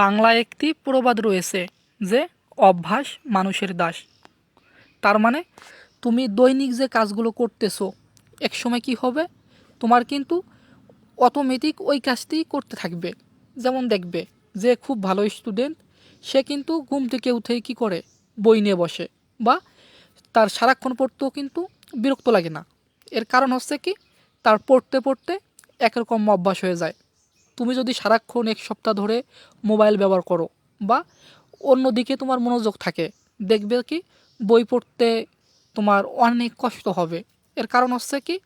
বাংলায় একটি প্রবাদ রয়েছে যে অভ্যাস মানুষের দাস। তার মানে তুমি দৈনিক যে কাজগুলো করতেছো, একসময় কি হবে? তোমার কিন্তু অটোমেটিক ওই কাজটি করতে থাকবে। যেমন দেখবে যে খুব ভালো স্টুডেন্ট সে কিন্তু ঘুম থেকে উঠেই কি করে? বই নিয়ে বসে বা তার সারাক্ষণ পড়তেও কিন্তু বিরক্ত লাগে না। এর কারণ হচ্ছে কি, তার পড়তে পড়তে একরকম অভ্যাস হয়ে যায়। তুমি যদি সারাক্ষণ এক সপ্তাহ ধরে মোবাইল ব্যবহার করো বা অন্যদিকে তোমার মনোযোগ থাকে, দেখবে কি বই পড়তে তোমার অনেক কষ্ট হবে। এর কারণ হচ্ছে কি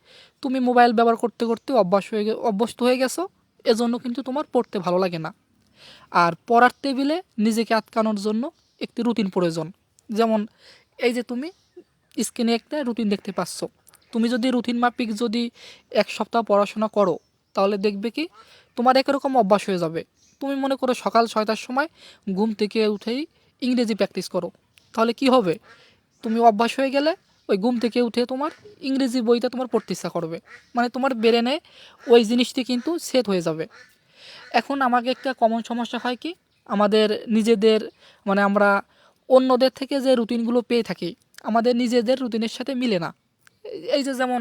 তুমি মোবাইল ব্যবহার করতে করতে অভ্যাস হয়ে অভ্যস্ত হয়ে গেছো, এজন্য কিন্তু তোমার পড়তে ভালো লাগে না। আর পড়ার টেবিলে নিজেকে আটকানোর জন্য একটি রুটিন প্রয়োজন। যেমন এই যে তুমি স্ক্রিনে একটা রুটিন দেখতে পাচ্ছ। তুমি যদি রুটিন মাফিক যদি এক সপ্তাহ পড়াশোনা করো তাহলে দেখবে কি তোমার একরকম অভ্যাস হয়ে যাবে। তুমি মনে করো সকাল ছয়টার সময় ঘুম থেকে উঠেই ইংরেজি প্র্যাকটিস করো। তাহলে কি হবে? তুমি অভ্যাস হয়ে গেলে ওই ঘুম থেকে উঠে তোমার ইংরেজি বইটা তোমার ইচ্ছা করবে। মানে তোমার ব্রেনে ওই জিনিসটি কিন্তু সেট হয়ে যাবে। এখন আমাকে একটা কমন সমস্যা হয় কি, আমাদের নিজেদের মানে আমরা অন্যদের থেকে যে রুটিনগুলো পেয়ে থাকি, আমাদের নিজেদের রুটিনের সাথে মিলে না। এই যে যেমন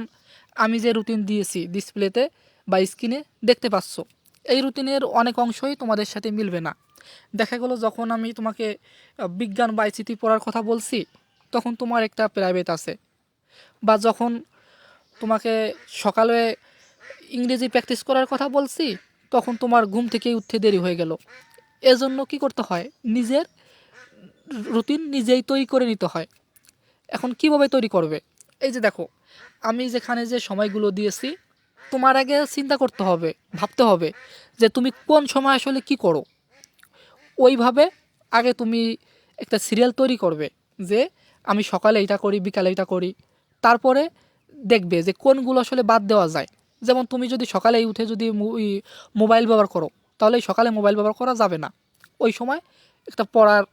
আমি যে রুটিন দিয়েছি ডিসপ্লেতে বা স্ক্রিনে দেখতে পাচ্ছ। এই রুটিনের অনেক অংশই তোমাদের সাথে মিলবে না। দেখা গেলো যখন আমি তোমাকে বিজ্ঞান বা আইসিটি পড়ার কথা বলছি, তখন তোমার একটা প্রাইভেট আছে। বা যখন তোমাকে সকালে ইংরেজি প্র্যাকটিস করার কথা বলছি, তখন তোমার ঘুম থেকেই উঠতে দেরি হয়ে গেল। এজন্য কি করতে হয়? নিজের রুটিন নিজেই তৈরি করে নিতে হয়। এখন কীভাবে তৈরি করবে? এই যে দেখো, আমি যেখানে যে সময়গুলো দিয়েছি তোমার আগে চিন্তা করতে হবে, ভাবতে হবে যে তুমি কোন সময় আসলে কি করো। ওইভাবে আগে তুমি একটা সিরিয়াল তৈরি করবে যে আমি সকালে এটা করি, বিকালে এটা করি। তারপরে দেখবে যে কোনগুলো আসলে বাদ দেওয়া যায়। যেমন তুমি যদি সকালে উঠে যদি মোবাইল ব্যবহার করো তাহলে সকালে মোবাইল ব্যবহার করা যাবে না। ওই সময় একটা পড়ার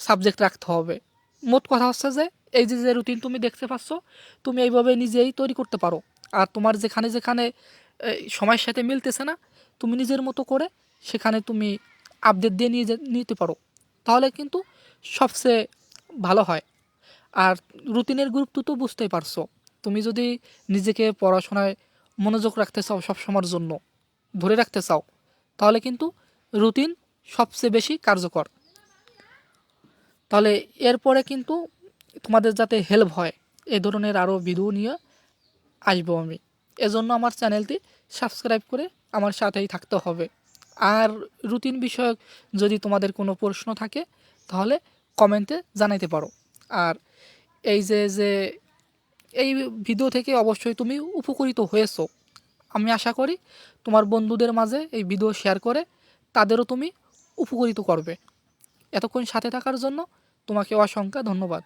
সাবজেক্ট রাখতে হবে। মোট কথা হচ্ছে যে এই যে যে রুটিন তুমি দেখতে পাচ্ছ, তুমি এইভাবে নিজেই তৈরি করতে পারো। আর তোমার যেখানে যেখানে সময়ের সাথে মিলতেছে না, তুমি নিজের মতো করে সেখানে তুমি আপডেট দিয়ে নিয়ে নিতে পারো। তাহলে কিন্তু সবচেয়ে ভালো হয়। আর রুটিনের গুরুত্ব তো বুঝতেই পারছ। তুমি যদি নিজেকে পড়াশোনায় মনোযোগ রাখতে চাও সব সময়ের জন্য, ধরে রাখতে চাও, তাহলে কিন্তু রুটিন সবচেয়ে বেশি কার্যকর। তাহলে এরপরে কিন্তু তোমাদের যাতে হেল্প হয়, এ ধরনের আরও ভিডিও নিয়ে আসব আমি। এজন্য আমার চ্যানেলটি সাবস্ক্রাইব করে আমার সাথেই থাকতে হবে। আর রুটিন বিষয়ক যদি তোমাদের কোনো প্রশ্ন থাকে, তাহলে কমেন্টে জানাইতে পারো। আর এই যে যে এই ভিডিও থেকে অবশ্যই তুমি উপকৃত হয়েছো, আমি আশা করি তোমার বন্ধুদের মাঝে এই ভিডিও শেয়ার করে তাদেরও তুমি উপকৃত করবে। এতক্ষণ সাথে থাকার জন্য তোমাকে অসংখ্য ধন্যবাদ।